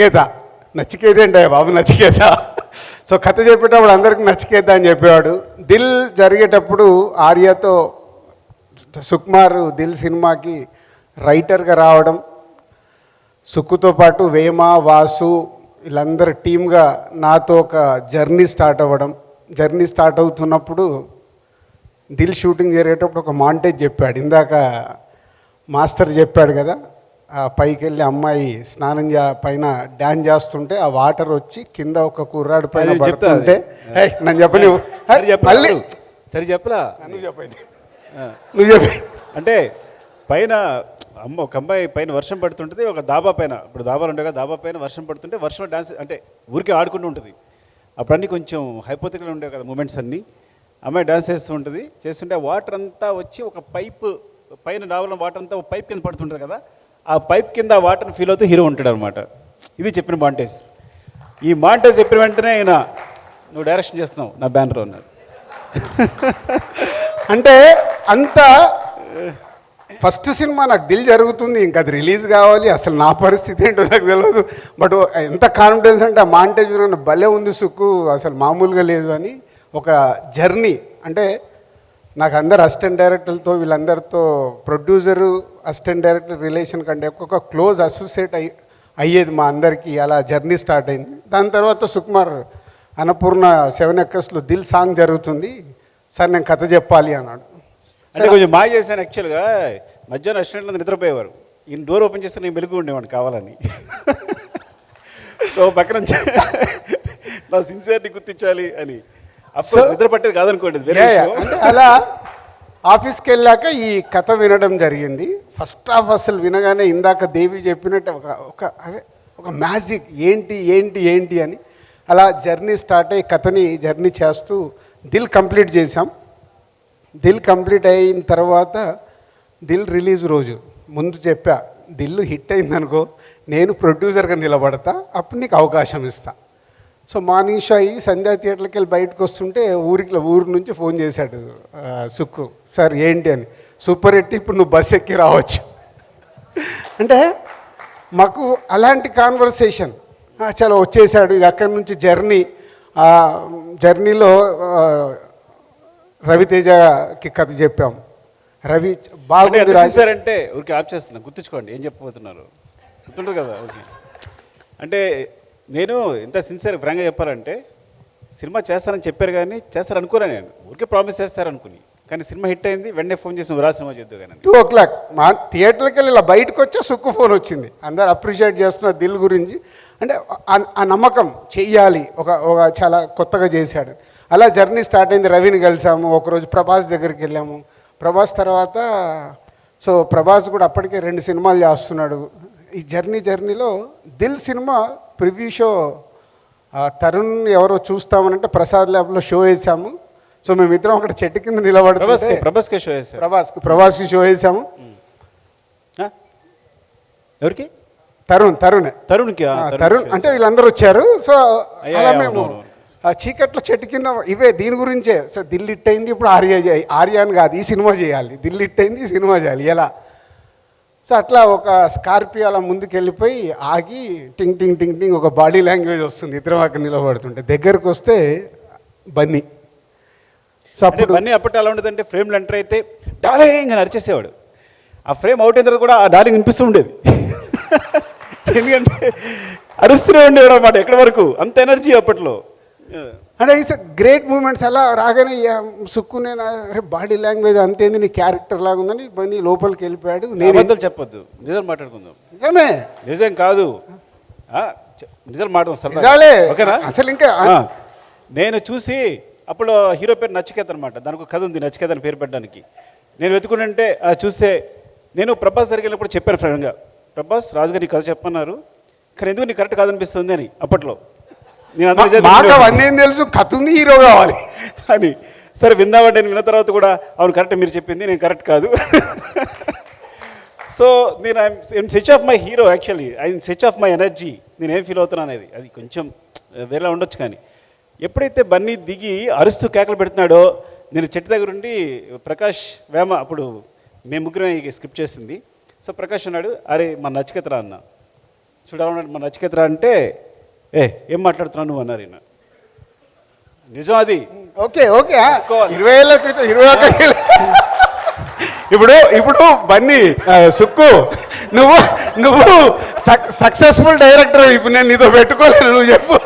నచికేత నచికేత బాబు నచికేత సో కథ చెప్పేటప్పుడు అందరికి నచికేత అని చెప్పేవాడు. దిల్ జరిగేటప్పుడు ఆర్యతో సుకుమార్ దిల్ సినిమాకి రైటర్గా రావడం సుక్కుతో పాటు వేమ వాసు వీళ్ళందరూ టీమ్గా నాతో ఒక జర్నీ స్టార్ట్ అవ్వడం. జర్నీ స్టార్ట్ అవుతున్నప్పుడు దిల్ షూటింగ్ జరిగేటప్పుడు ఒక మాంటేజ్ చెప్పాడు. ఇందాక మాస్టర్ చెప్పాడు కదా పైకి వెళ్ళి అమ్మాయి స్నానం చే పైన డ్యాన్స్ చేస్తుంటే ఆ వాటర్ వచ్చి కింద ఒక కుర్రాడు పైన. పడుతుంటే నన్ను చెప్పని సరే చెప్పలా మళ్ళీ. సరే చెప్పలా నువ్వు చెప్పేది. నువ్వు చెప్పి అంటే పైన అమ్మ ఒక అమ్మాయి పైన వర్షం పడుతుంటుంది ఒక దాబా పైన. ఇప్పుడు దాబాలు కదా దాబా పైన వర్షం పడుతుంటే వర్షం డాన్స్ అంటే ఊరికే ఆడుకుంటూ ఉంటుంది. అప్పుడు అన్నీ కొంచెం హైపోతికల్ ఉండేవి కదా మూమెంట్స్ అన్నీ. అమ్మాయి డాన్స్ చేస్తూ ఉంటుంది. చేస్తుంటే వాటర్ అంతా వచ్చి ఒక పైప్ పైన డాబాలో వాటర్ అంతా ఒక పైప్ కింద పడుతుంటుంది కదా. ఆ పైప్ కింద వాటర్ని ఫీల్ అవుతూ హీరో ఉంటాడు అనమాట ఇది చెప్పిన మాంటేజ్. ఈ మాంటేజ్ చెప్పిన వెంటనే ఆయన నువ్వు డైరెక్షన్ చేస్తున్నావు నా బ్యానర్ అన్నారు అంటే అంత ఫస్ట్ సినిమా నాకు దిల్ జరుగుతుంది ఇంకా అది రిలీజ్ కావాలి అసలు నా పరిస్థితి ఏంటో నాకు తెలియదు బట్ ఎంత కాన్ఫిడెన్స్ అంటే ఆ మాంటేజ్ విన్న భలే ఉంది సుక్కు అసలు మామూలుగా లేదు అని ఒక జర్నీ అంటే నాకు అందరు అసిస్టెంట్ డైరెక్టర్లతో వీళ్ళందరితో ప్రొడ్యూసరు అసిస్టెంట్ డైరెక్టర్ రిలేషన్ కంటే ఒక్కొక్క క్లోజ్ అసోసియేట్ అయ్యి అయ్యేది మా అందరికీ. అలా జర్నీ స్టార్ట్ అయింది. దాని తర్వాత సుకుమార్ అన్నపూర్ణ సెవెన్ ఎక్కర్స్లో దిల్ సాంగ్ జరుగుతుంది. సార్ నేను కథ చెప్పాలి అన్నాడు. అంటే కొంచెం బాగా చేశాను యాక్చువల్గా మధ్యాహ్నం రెస్టారెంట్లో నిద్రపోయేవారు. ఈయన డోర్ ఓపెన్ చేస్తే నేను మెలుగు ఉండేవాడిని కావాలని. సో పక్కన నా సిన్సియారిటీ గుర్తించాలి అని. నిద్ర పట్టేది కాదనుకోండి అలా ఆఫీస్కి వెళ్ళాక ఈ కథ వినడం జరిగింది. ఫస్ట్ హాఫ్ అసలు వినగానే ఇందాక దేవి చెప్పినట్టు ఒక ఒక అదే ఒక మ్యాజిక్ ఏంటి ఏంటి ఏంటి అని అలా జర్నీ స్టార్ట్ అయ్యి కథని జర్నీ చేస్తూ దిల్ కంప్లీట్ చేశాం. దిల్ కంప్లీట్ అయిన తర్వాత దిల్ రిలీజ్ రోజు. ముందు చెప్పా దిల్లు హిట్ అయిందనుకో నేను ప్రొడ్యూసర్గా నిలబడతా అప్పుడు నీకు అవకాశం ఇస్తా. సో మార్నింగ్ షో అయ్యి సంధ్యా థియేటర్కి వెళ్ళి బయటకు వస్తుంటే ఊరికి ఊరి నుంచి ఫోన్ చేశాడు సుక్కు సార్ ఏంటి అని. సూపర్ హిట్ ఇప్పుడు నువ్వు బస్ ఎక్కి రావచ్చు. అంటే మాకు అలాంటి కాన్వర్సేషన్ చాలా వచ్చేసాడు. ఇక అక్కడి నుంచి జర్నీ. ఆ జర్నీలో రవితేజకి కథ చెప్పాం. రవి బాగుంది సిన్సియర్ అంటే ఊరికి ఆప్ చేస్తున్నా. గుర్తుంచుకోండి ఏం చెప్పబోతున్నారు? గుర్తుంటుంది కదా? ఓకే. అంటే నేను ఇంత సిన్సియర్ ఫ్రాంక్గా చెప్పాలంటే సినిమా చేస్తానని చెప్పారు కానీ చేస్తారనుకోలే నేను. ఊరికే ప్రామిస్ చేస్తారనుకుని. కానీ సినిమా హిట్ అయింది వెంటనే ఫోన్ చేసి నువ్వు రా సినిమా చేద్దు కానీ టూ ఓ క్లాక్ మా థియేటర్కి వెళ్ళి ఇలా బయటకు వచ్చే సుక్కు ఫోన్ వచ్చింది. అందరు అప్రిషియేట్ చేస్తున్న దిల్ గురించి. అంటే ఆ- ఆ నమ్మకం చెయ్యాలి. ఒక ఒక చాలా కొత్తగా చేశాడు. అలా జర్నీ స్టార్ట్ అయింది. రవిని కలిసాము. ఒకరోజు ప్రభాస్ దగ్గరికి వెళ్ళాము. ప్రభాస్ తర్వాత సో ప్రభాస్ కూడా అప్పటికే రెండు సినిమాలు చేస్తున్నాడు. ఈ జర్నీ జర్నీలో Dil cinema preview show Tarun ఎవరో చూస్తామనంటే ప్రసాద్ ల్యాబ్లో షో వేసాము. సో మేమిద్దరం అక్కడ చెట్టు కింద నిలబడుతుంటే ప్రభాస్కే షో చేశారు ప్రభాస్కి ప్రభాస్కి షో వేసాము? ఎవరికి? తరుణ్ తరుణ్. తరుణ్కి తరుణ్. అంటే వీళ్ళందరూ వచ్చారు. సో అలా మేము. ఆ చీకట్లో చెట్టు కింద ఇవే దీని గురించే. సో దిల్ హిట్ అయింది ఇప్పుడు ఆర్య చేయ- ఆర్య అని కాదు ఈ సినిమా చేయాలి. దిల్ హిట్ అయింది ఈ సినిమా చేయాలి. ఎలా? సో అట్లా ఒక స్కార్పియో అలా ముందుకు వెళ్ళిపోయి ఆగి టింగ్ టింగ్ టింగ్ టింగ్ ఒక బాడీ లాంగ్వేజ్ వస్తుంది. ఇద్దరం అక్కడ నిలబడుతుంటే దగ్గరకు వస్తే బన్నీ. సో అప్పుడు బన్నీ అప్పటి ఎలా ఉండేదంటే ఫ్రేమ్లో ఎంటర్ అయితే డార్లింగ్ అని అరిచేసేవాడు. ఆ ఫ్రేమ్ అవుట్ అయిన తర్వాత కూడా ఆ డార్లింగ్ వినిపిస్తూ ఉండేది. ఎందుకంటే అరుస్తూనే ఉండేవాడు అనమాట ఎక్కడి వరకు? అంత ఎనర్జీ అప్పట్లో. అంటే ఇట్స్ గ్రేట్ మూమెంట్స్ అలా రాగానే సుక్కునే అరే బాడీ లాంగ్వేజ్ అంతేంది నీ క్యారెక్టర్ లాగా ఉందని బన్నీ లోపలికి వెళ్ళిపోయాడు. నేను అబద్ధాలు చెప్పొద్దు. నిజాలు మాట్లాడుకుందాం. నిజమే. నిజం కాదు. నిజాలు సరదాగా. నిజాలే. ఓకేనా? అసలు ఇంకా నేను చూసి అప్పుడు హీరో పేరు నచికేత అనమాట దానికి ఒక కథ ఉంది నచికేత అని పేరు పెట్టడానికి. నేను వెతుకుంటే చూస్తే నేను ప్రభాస్ దగ్గరికి వెళ్ళినప్పుడు చెప్పాను ఫ్రెండ్గా ప్రభాస్ రాజుగారి కథ చెప్పన్నారు. కానీ ఎందుకు నీకు కరెక్ట్ కాదనిపిస్తుంది అని అప్పట్లో. మాకు. అవన్నీ తెలుసు? కథ ఉంది హీరో కావాలి అని. సరే విందామంటే నేను విన్న తర్వాత కూడా అవును కరెక్ట్ మీరు చెప్పింది నేను కరెక్ట్ కాదు. సో నేను I'm such of my hero actually. I such of my energy. నేను ఏం ఫీల్ అవుతున్నాను అనేది. అది కొంచెం వేరేలా ఉండొచ్చు కానీ. ఎప్పుడైతే బన్నీ దిగి అరుస్తూ కేకలు పెడుతున్నాడో నేను చెట్టు దగ్గర ఉండి ప్రకాష్ వేమ అప్పుడు మేము ముగ్గురం ఈ స్క్రిప్ట్ చేసింది. సో ప్రకాష్ అన్నాడు అరే మన నచ్చికతరా అన్న. చూడాలన్నాడు మన నచికేతరా అంటే ఏ ఏం మాట్లాడుతున్నావు నువ్వు అన్నారు ఈయన. నిజం అది. Okay okay. ఇరవై ఏళ్ళ క్రితం ఇరవై ఒక ఇప్పుడు ఇప్పుడు బన్నీ సుక్కు నువ్వు నువ్వు సక్సెస్ఫుల్ డైరెక్టర్ ఇప్పుడు నేను నీతో పెట్టుకోలేను నువ్వు చెప్పు.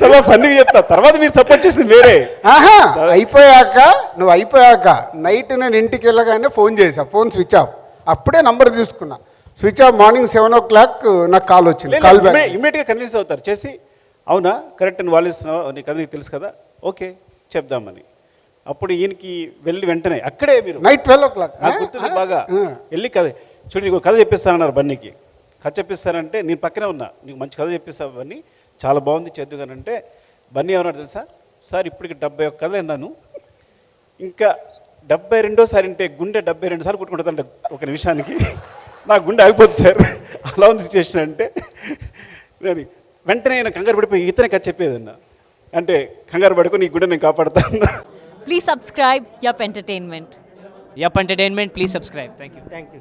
చాలా ఫన్నీగా చెప్తా. తర్వాత మీరు సపోర్ట్ చేసింది వేరే. ఆహా అయిపోయాక నువ్వు అయిపోయాక నైట్ నేను ఇంటికి వెళ్ళగానే ఫోన్ చేసా ఫోన్ స్విచ్ ఆఫ్ అప్పుడే నంబర్ తీసుకున్నా. Switch off morning seven o'clock నాకు కాల్ వచ్చింది. కాల్ ఇమీడియట్గా కన్విన్స్ అవుతారు. చేసి అవునా? కరెక్ట్ అని వాళ్ళు ఇస్తున్నావు నీకు నీకు తెలుసు కదా? ఓకే చెప్దామని. అప్పుడు ఈయనకి వెళ్ళి వెంటనే అక్కడే మీరు. నైట్ ట్వెల్వ్ ఓ క్లాక్ నాకు గుర్తుంది బాగా. వెళ్ళి కథ చూడు నీకు కథ చెప్పిస్తానన్నారు బన్నీకి. కథ చెప్పిస్తానంటే నేను పక్కనే ఉన్నా. నీకు మంచి కథ చెప్పిస్తావు బన్నీ. చాలా బాగుంది చేద్దుగానంటే బన్నీ ఏమన్నాడు తెలుసా? సార్ ఇప్పటికి డెబ్బై ఒక్క కథలు విన్నాను. ఇంకా డెబ్బై రెండోసారి అంటే గుండె డెబ్బై రెండు సార్లు కొట్టుకుంటుందంట ఒక నిమిషానికి. నా గుండె ఆగిపోతుంది సార్ అలా ఉంది సిచ్యువేషన్ అంటే నేను వెంటనే నేను కంగారు పడిపోయి ఇతనే కథ చెప్పేదన్నా అంటే కంగారు పడుకొని నీ గుండె నేను కాపాడుతాను Please subscribe Yup Entertainment. Yup Entertainment, please subscribe. Thank you. Thank you